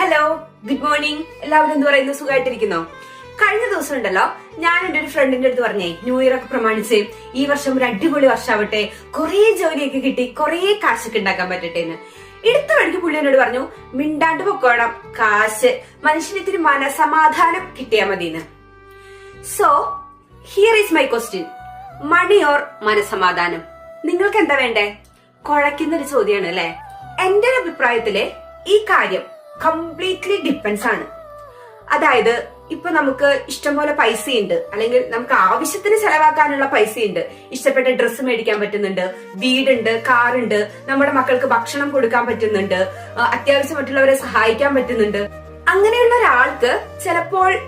Hello good morning എല്ലാവരും എന്ത് പറയുന്നു? സുഖമായിട്ടിരിക്കുന്നോ? കഴിഞ്ഞ ദിവസം ഉണ്ടല്ലോ ഞാൻ എന്റെ ഒരു ഫ്രണ്ടിന്റെ അടുത്ത് പറഞ്ഞേ ന്യൂ ഇയർ ഒക്കെ പ്രമാണിച്ച് ഈ വർഷം ഒരു അടിപൊളി വർഷാവട്ടെ കുറേ ജോലിയൊക്കെ കിട്ടി കുറേ കാശൊക്കെ ഉണ്ടാക്കാൻ പറ്റട്ടെ എന്ന് എടുത്ത വഴിക്ക് പുള്ളി എന്നോട് പറഞ്ഞു മിണ്ടാണ്ട് പൊക്കോണം കാശ് മനുഷ്യന് ഇത്തിരി മനസമാധാനം കിട്ടിയാ മതിന്ന്. So here is my question money or മനസമാധാനം? നിങ്ങൾക്ക് എന്താ വേണ്ടേ? കുഴയ്ക്കുന്ന ഒരു ചോദ്യമാണ് അല്ലെ? എന്റെ അഭിപ്രായത്തിൽ ഈ കാര്യം കംപ്ലീറ്റ്ലി ഡിപ്പെൻസ് ആണ്. അതായത് ഇപ്പൊ നമുക്ക് ഇഷ്ടംപോലെ പൈസയുണ്ട്. അല്ലെങ്കിൽ നമുക്ക് ആവശ്യത്തിന് ചെലവാക്കാനുള്ള പൈസയുണ്ട്. ഇഷ്ടപ്പെട്ട ഡ്രസ്സ് മേടിക്കാൻ പറ്റുന്നുണ്ട്. വീടുണ്ട് കാറുണ്ട്. നമ്മുടെ മക്കൾക്ക് ഭക്ഷണം കൊടുക്കാൻ പറ്റുന്നുണ്ട്. അത്യാവശ്യം മറ്റുള്ളവരെ സഹായിക്കാൻ പറ്റുന്നുണ്ട്. അങ്ങനെയുള്ള ഒരാൾക്ക് ചിലപ്പോൾ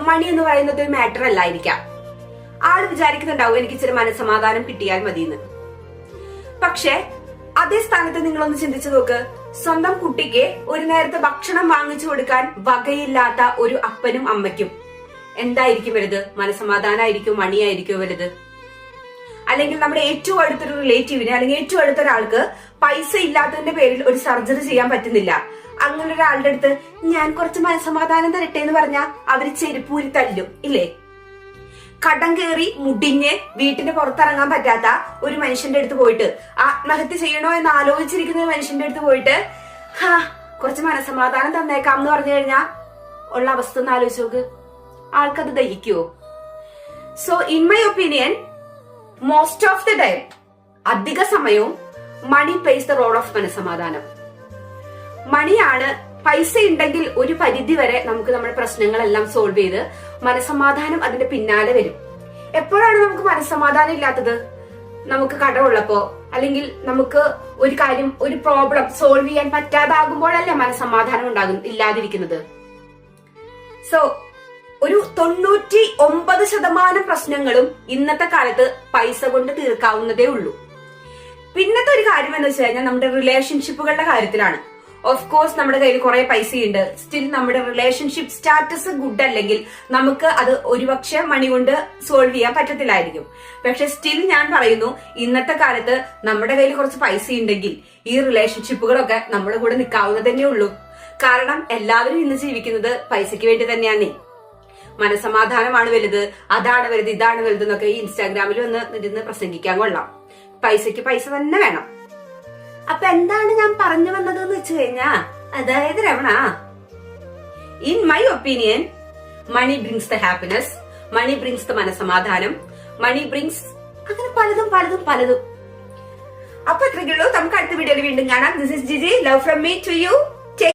മണി എന്ന് പറയുന്നത് ഒരു മാറ്റർ അല്ലായിരിക്കാം. ആൾ വിചാരിക്കുന്നുണ്ടാവും എനിക്ക് ഇച്ചിരി മനസ്സമാധാനം കിട്ടിയാൽ മതിയെന്ന്. പക്ഷെ അതേ സ്ഥാനത്ത് നിങ്ങളൊന്ന് ചിന്തിച്ചു നോക്ക്. സ്വന്തം കുട്ടിക്ക് ഒരു നേരത്തെ ഭക്ഷണം വാങ്ങിച്ചു കൊടുക്കാൻ വകയില്ലാത്ത ഒരു അപ്പനും അമ്മയ്ക്കും. എന്തായിരിക്കും വലുത് മനസമാധാനായിരിക്കും മണിയായിരിക്കും വലുത് അല്ലെങ്കിൽ നമ്മുടെ ഏറ്റവും അടുത്തൊരു റിലേറ്റീവിന് അല്ലെങ്കിൽ ഏറ്റവും അടുത്ത ഒരാൾക്ക് പൈസ ഇല്ലാത്തതിന്റെ പേരിൽ ഒരു സർജറി ചെയ്യാൻ പറ്റുന്നില്ല. അങ്ങനെ ഒരാളുടെ അടുത്ത് ഞാൻ കുറച്ച് മനസമാധാനം തരട്ടെ എന്ന് പറഞ്ഞാൽ അവർ ചെരുപ്പൂരി തല്ലും ഇല്ലേ? കടം കയറി മുടിഞ്ഞ് വീട്ടിന് പുറത്തിറങ്ങാൻ പറ്റാത്ത ഒരു മനുഷ്യന്റെ അടുത്ത് പോയിട്ട് ആത്മഹത്യ ചെയ്യണോ എന്ന് ആലോചിച്ചിരിക്കുന്ന ഒരു മനുഷ്യന്റെ അടുത്ത് പോയിട്ട് ഹാ കുറച്ച് മനസമാധാനം തന്നേക്കാം എന്ന് പറഞ്ഞു കഴിഞ്ഞാ ഉള്ള അവസ്ഥ ഒന്ന് ആലോചിച്ച് നോക്ക്. ആൾക്കത് ദഹിക്കുവോ? So in my opinion most of the time അധിക സമയവും money plays the role of മനസമാധാനം മണിയാണ് പൈസ ഉണ്ടെങ്കിൽ ഒരു പരിധി വരെ നമുക്ക് നമ്മുടെ പ്രശ്നങ്ങളെല്ലാം സോൾവ് ചെയ്ത് മനസമാധാനം അതിന്റെ പിന്നാലെ വരും. എപ്പോഴാണ് നമുക്ക് മനസമാധാനം ഇല്ലാത്തത്? നമുക്ക് കടമുള്ളപ്പോ അല്ലെങ്കിൽ നമുക്ക് ഒരു കാര്യം ഒരു പ്രോബ്ലം സോൾവ് ചെയ്യാൻ പറ്റാതാകുമ്പോഴല്ലേ മനസമാധാനം ഉണ്ടാകും ഇല്ലാതിരിക്കുന്നത്. സോ ഒരു തൊണ്ണൂറ്റി ഒമ്പത് ശതമാനം പ്രശ്നങ്ങളും ഇന്നത്തെ കാലത്ത് പൈസ കൊണ്ട് തീർക്കാവുന്നതേ ഉള്ളൂ. പിന്നത്തെ ഒരു കാര്യം എന്ന് വെച്ച് കഴിഞ്ഞാൽ നമ്മുടെ റിലേഷൻഷിപ്പുകളുടെ കാര്യത്തിലാണ്. ഓഫ് കോഴ്സ് നമ്മുടെ കയ്യിൽ കുറെ പൈസയുണ്ട്. സ്റ്റിൽ നമ്മുടെ റിലേഷൻഷിപ്പ് സ്റ്റാറ്റസ് ഗുഡ് അല്ലെങ്കിൽ നമുക്ക് അത് ഒരുപക്ഷെ മണി കൊണ്ട് സോൾവ് ചെയ്യാൻ പറ്റത്തില്ലായിരിക്കും. പക്ഷെ സ്റ്റിൽ ഞാൻ പറയുന്നു ഇന്നത്തെ കാലത്ത് നമ്മുടെ കയ്യിൽ കുറച്ച് പൈസ ഉണ്ടെങ്കിൽ ഈ റിലേഷൻഷിപ്പുകളൊക്കെ നമ്മുടെ കൂടെ നിൽക്കാവുന്നത് തന്നെ ഉള്ളൂ. കാരണം എല്ലാവരും ഇന്ന് ജീവിക്കുന്നത് പൈസയ്ക്ക് വേണ്ടി തന്നെയാണ്. മനസമാധാനമാണ് വലുത്. അതാണ് വലുത് ഇതാണ് വലുത് എന്നൊക്കെ ഈ ഇൻസ്റ്റാഗ്രാമിൽ വന്ന് ഇരുന്ന് പ്രസംഗിക്കാൻ കൊള്ളാം. പൈസയ്ക്ക് പൈസ തന്നെ വേണം. അപ്പൊ എന്താണ് ഞാൻ പറഞ്ഞു വെച്ച് കഴിഞ്ഞാ? അതായത് Ramana. In my opinion money brings the happiness money brings the മനസമാധാനം മണി ബ്രിങ്സ് അങ്ങനെ പലതും പലതും പലതും. അപ്പൊ ഇത്രയ്ക്കുള്ളൂ. നമുക്ക് അടുത്ത വീഡിയോയിൽ വീണ്ടും കാണാം. This is Jiji love from me to you